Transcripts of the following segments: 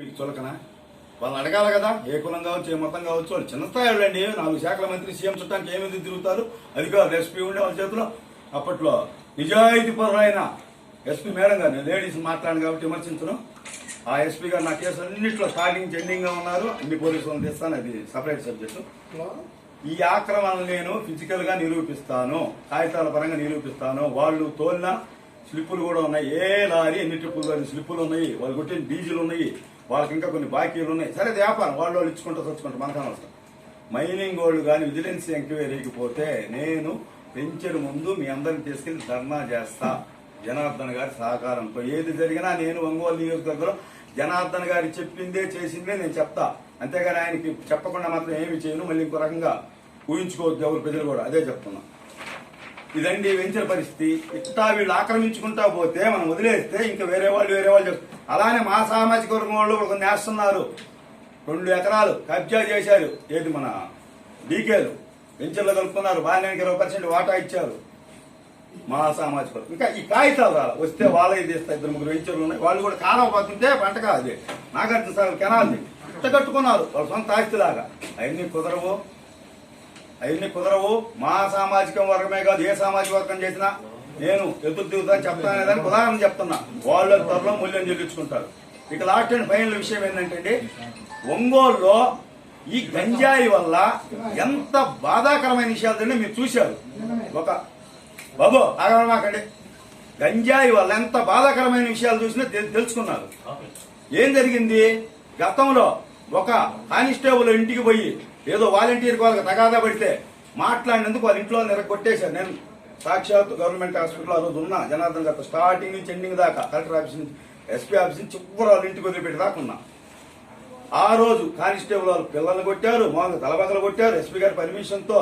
మీకు చులకనా? వాళ్ళని అడగాలి కదా? ఏ కులం కావచ్చు ఏ మతం కావచ్చు వాళ్ళు చిన్న స్థాయి వాళ్ళండి నాలుగు శాఖల మంత్రి సీఎం చుట్టానికి ఏమైంది తిరుగుతారు అది కాదు ఎస్పీ ఉండే వాళ్ళ చేతిలో. అప్పట్లో నిజాయితీ పరులైన ఎస్పీ మేడం గారు నేను లేడీస్ మాట్లాడాను కాబట్టి విమర్శించను. ఆ ఎస్పీ గారు నా కేసు అన్నింటిలో స్టార్టింగ్ ఎండింగ్గా ఉన్నారు. అన్ని పోలీసులను తెస్తాను అది సపరేట్ సబ్జెక్టు. ఈ ఆక్రమణలు నేను ఫిజికల్గా నిరూపిస్తాను కాగితాల పరంగా నిరూపిస్తాను. వాళ్ళు తోలిన స్లిప్పులు కూడా ఉన్నాయి. ఏ లారీ ఎన్ని ట్రిప్పులు స్లిప్పులు ఉన్నాయి. వాళ్ళు కొట్టిన డీజిల్ ఉన్నాయి. వాళ్ళకి ఇంకా కొన్ని బాకీలు ఉన్నాయి. సరే వ్యాపారం. వాళ్ళు వాళ్ళు ఇచ్చుకుంటూ తెచ్చుకుంటారు మనకు అనవసరం మైనింగ్ వాళ్ళు కానీ విజిలెన్స్ ఎంక్వైరీకి పోతే నేను పెంచడు ముందు మీ అందరిని తీసుకెళ్ళి ధర్నా చేస్తా. జనార్దన్ గారి సహకారంతో. ఏది జరిగినా నేను ఒంగోలు నియోజకవర్గంలో జనార్దన్ గారి చెప్పిందే చేసిందే నేను చెప్తా. అంతేగాని ఆయనకి చెప్పకుండా మాత్రం ఏమి చేయను. మళ్ళీ ఇంకో రకంగా ఊహించుకోవద్దు ఎవరు ప్రజలు కూడా. అదే చెప్తున్నా. ఇదండి వెంచర్ పరిస్థితి. ఇట్టా వీళ్ళు ఆక్రమించుకుంటా పోతే మనం వదిలేస్తే ఇంకా వేరే వాళ్ళు వేరే వాళ్ళు చెప్తారు. అలానే మా సామాజిక వర్గం వాళ్ళు కూడా కొన్ని వేస్తున్నారు రెండు ఎకరాలు కబ్జా చేశారు. ఏది మన డీకేలు? వెంచర్లో కలుపుకున్నారు. బాగానే ఇరవై పర్సెంట్ వాటా ఇచ్చారు. మా సామాజిక వర్గం. ఇంకా ఈ కాగితాలు రాలి? వస్తే వాళ్ళకి తీస్తా ఇద్దరు ముగ్గురు వెంచర్లు ఉన్నాయి. వాళ్ళు కూడా కాలం పోతుంటే పంటగా అది నాగార్జున సాగర్ కెనాల్ని కట్టుకున్నారు. వాళ్ళ సొంత ఆస్తిలాగా. అవన్నీ కుదరవు. అవన్నీ కుదరవు. మా సామాజిక వర్గమే కాదు ఏ సామాజిక వర్గం చేసినా నేను ఎదురు దిగుతా చెప్తానే దానికి ఉదాహరణ చెప్తున్నా. వాళ్ళు త్వరలో మూల్యం చెల్లించుకుంటారు. ఇక లాస్ట్ అండ్ ఫైనల్ విషయం ఏంటంటే ఒంగోలులో ఈ గంజాయి వల్ల ఎంత బాధాకరమైన విషయాలు తెలియదు మీరు చూశారు. ఒక బాబు ఆగమాకండి గంజాయి వల్ల ఎంత బాధాకరమైన విషయాలు చూసినా తెలుసుకున్నారు. ఏం జరిగింది? గతంలో ఒక కానిస్టేబుల్ ఇంటికి పోయి ఏదో వాలంటీర్ వాళ్ళకి తగాదా పడితే మాట్లాడినందుకు వాళ్ళ ఇంట్లో నిరగొట్టేశారు నేను సాక్షాత్ గవర్నమెంట్ హాస్పిటల్ ఆ రోజు ఉన్న జనార్దన్ గారితో స్టార్టింగ్ నుంచి ఎండింగ్ దాకా కలెక్టర్ ఆఫీస్ నుంచి ఎస్పీ ఆఫీస్ నుంచి చివరి వాళ్ళ ఇంటికి వదిలిపెట్టి దాకా ఉన్నా. ఆ రోజు కానిస్టేబుల్ వాళ్ళు పిల్లల్ని కొట్టారు మామూలుగా తలబగలు కొట్టారు ఎస్పీ గారి పర్మిషన్తో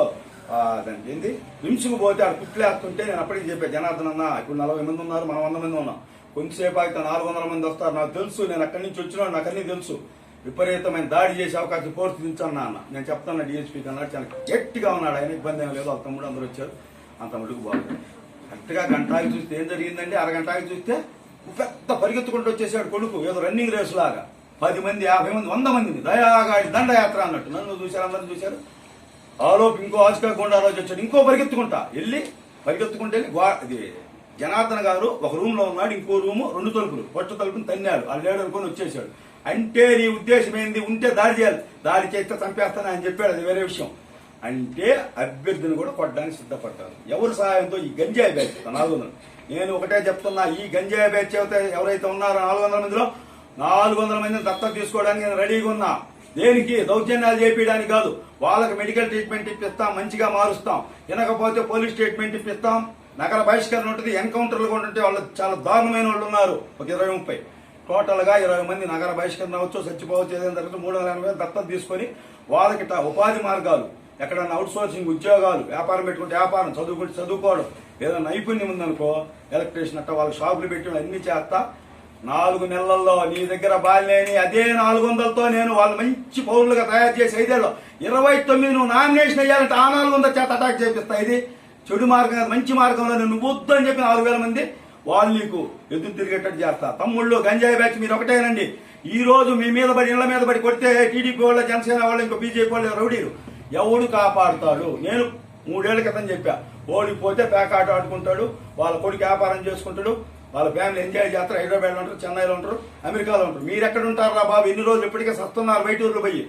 దానికి ఏంది? నిమిషకు పోతే ఆడ కుట్లేస్తుంటే నేను అప్పటికి చెప్పాను జనార్దన్ అన్న ఇప్పుడు నలభై మంది ఉన్నారు మనం వంద మంది ఉన్నాం. కొంతసేపు అయితే నాలుగు వందల మంది వస్తారు. నాకు తెలుసు నేను అక్కడి నుంచి వచ్చినా నాకు అన్ని తెలుసు. విపరీతమైన దాడి చేసే అవకాశం కోర్టు దించన్నా అన్న నేను చెప్తాను డిఎస్పీ అన్నాడు చాలా గట్టిగా ఉన్నాడు ఆయన ఇబ్బంది ఏం లేదు వాళ్ళ తమ్ముడు అందరూ వచ్చారు. అంత మటుకు బాగుంది. కరెక్ట్గా గంట ఆగి చూస్తే ఏం జరిగిందండి? అరగంట ఆగి చూస్తే పెద్ద పరిగెత్తుకుంటూ వచ్చేసాడు కొడుకు ఏదో రన్నింగ్ రేస్ లాగా. పది మంది యాభై మంది వంద మంది దయాగాడి దండయాత్ర అన్నట్టు. నన్ను చూశారు అందరిని చూశారు. ఆలోపు ఇంకో ఆస్కా గుండా రోజు వచ్చాడు. ఇంకో పరిగెత్తుకుంటా. వెళ్ళి పరిగెత్తుకుంటే వెళ్ళి ఇది జనార్దన్ గారు ఒక రూమ్లో ఉన్నాడు ఇంకో రూము రెండు తలుపులు. పొట్ట తలుపుని తన్నాడు. ఆ లేడు అనుకొని వచ్చేసాడు. అంటే నీ ఉద్దేశం ఏంది? ఉంటే దాడి చేయాలి. దాడి చేస్తే చంపేస్తాను అని చెప్పాడు. అది వేరే విషయం. అంటే అభ్యర్థిని కూడా కొట్టడానికి సిద్ధపడ్డారు. ఎవరి సహాయంతో ఈ గంజాయి బ్యాచ్ నాలుగు వందలు. నేను ఒకటే చెప్తున్నా ఈ గంజాయి బ్యాచ్ అయితే ఎవరైతే ఉన్నారో నాలుగు వందల మందిలో నాలుగు వందల మందిని దత్తత తీసుకోవడానికి నేను రెడీగా ఉన్నా. దేనికి? దౌర్జన్యాలు చేపించడానికి కాదు. వాళ్ళకి మెడికల్ ట్రీట్మెంట్ ఇప్పిస్తాం మంచిగా మారుస్తాం. వినకపోతే పోలీస్ ట్రీట్మెంట్ ఇప్పిస్తాం. నగర బహిష్కరణ ఉంటుంది ఎన్కౌంటర్లు కూడా ఉంటే వాళ్ళు చాలా దారుణమైన వాళ్ళు ఉన్నారు. ఒక ఇరవై ముప్పై. టోటల్గా ఇరవై మంది నగర బహిష్కరణ అవ్వచ్చు చచ్చిపోవచ్చు ఏదైనా తర్వాత మూడు వందల ఎనభై దత్తత తీసుకొని వాళ్ళకి ఇట్లా ఉపాధి మార్గాలు. ఎక్కడన్నా అవుట్ సోర్సింగ్ ఉద్యోగాలు వ్యాపారం పెట్టుకుంటే వ్యాపారం చదువుకుంటే చదువుకోవడం ఏదైనా నైపుణ్యం ఉందనుకో ఎలక్ట్రీషియన్ అట్ట వాళ్ళు షాపులు పెట్టి అన్ని చేస్తా. నాలుగు నెలల్లో నీ దగ్గర బాలేని అదే నాలుగు వందలతో నేను వాళ్ళు మంచి పౌరులుగా తయారు చేసి ఐదేళ్ళు ఇరవై తొమ్మిది నువ్వు నామినేషన్ అయ్యాలంటే ఆ నాలుగు వందల చేత అటాక్ చేపిస్తా. ఇది చెడు మార్గం మంచి మార్గంలో నువ్వు వద్దు అని చెప్పి నాలుగు వేల మంది వాళ్ళు నీకు ఎదురు తిరిగేటట్టు చేస్తా. తమ్ముళ్ళు గంజాయి బ్యాచ్ మీరు ఒకటేనండి. ఈ రోజు మీ మీద పడి ఇళ్ళ మీద పడి కొడితే టీడీపీ వాళ్ళ జనసేన వాళ్ళు ఇంకో బీజేపీ వాళ్ళు రౌడీలు. ఎవడు కాపాడుతాడు? నేను మూడేళ్ళ క్రితం చెప్పా. ఓడిపోతే పేకాట ఆడుకుంటాడు వాళ్ళ కొడుకు వ్యాపారం చేసుకుంటాడు వాళ్ళ ఫ్యామిలీ ఎంజాయ్ చేస్తారు హైదరాబాద్లో ఉంటారు చెన్నైలో ఉంటారు అమెరికాలో ఉంటారు. మీరు ఎక్కడ ఉంటారా బాబు? ఎన్ని రోజులు ఇప్పటికే సత్తున్నారు బయట ఊర్లో పోయి.